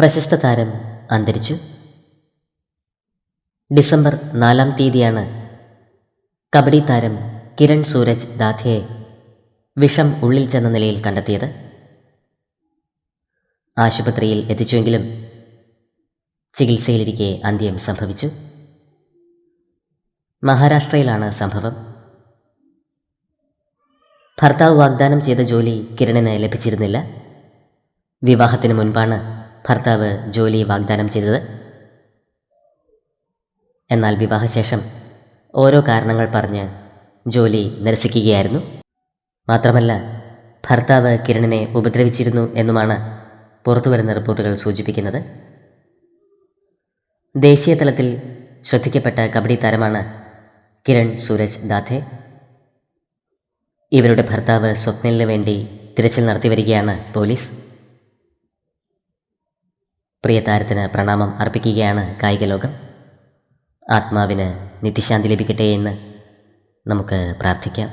പ്രശസ്ത താരം അന്തരിച്ചു. ഡിസംബർ നാലാം തീയതിയാണ് കബഡി താരം കിരൺ സൂരജ് ദാഥയെ വിഷം ഉള്ളിൽ ചെന്ന നിലയിൽ കണ്ടെത്തിയത്. ആശുപത്രിയിൽ എത്തിച്ചുവെങ്കിലും ചികിത്സയിലിരിക്കെ അന്ത്യം സംഭവിച്ചു. മഹാരാഷ്ട്രയിലാണ് സംഭവം. ഭർത്താവ് വാഗ്ദാനം ചെയ്ത ജോലി കിരണിന് ലഭിച്ചിരുന്നില്ല. വിവാഹത്തിന് മുൻപാണ് ഭർത്താവ് ജോലി വാഗ്ദാനം ചെയ്തത്. എന്നാൽ വിവാഹശേഷം ഓരോ കാരണങ്ങൾ പറഞ്ഞ് ജോലി നിരസിക്കുകയായിരുന്നു. മാത്രമല്ല ഭർത്താവ് കിരണിനെ ഉപദ്രവിച്ചിരുന്നു എന്നുമാണ് പുറത്തുവരുന്ന റിപ്പോർട്ടുകൾ സൂചിപ്പിക്കുന്നത്. ദേശീയ തലത്തിൽ ശ്രദ്ധിക്കപ്പെട്ട കബഡി താരമാണ് കിരൺ സൂരജ് ദാഥെ. ഇവരുടെ ഭർത്താവ് സ്വപ്നലിന് വേണ്ടി തിരച്ചിൽ നടത്തി വരികയാണ് പോലീസ്. പ്രിയ താരത്തിന് പ്രണാമം അർപ്പിക്കുകയാണ് കായിക ലോകം ആത്മാവിന് നിത്യശാന്തി ലഭിക്കട്ടെ എന്ന് നമുക്ക് പ്രാർത്ഥിക്കാം.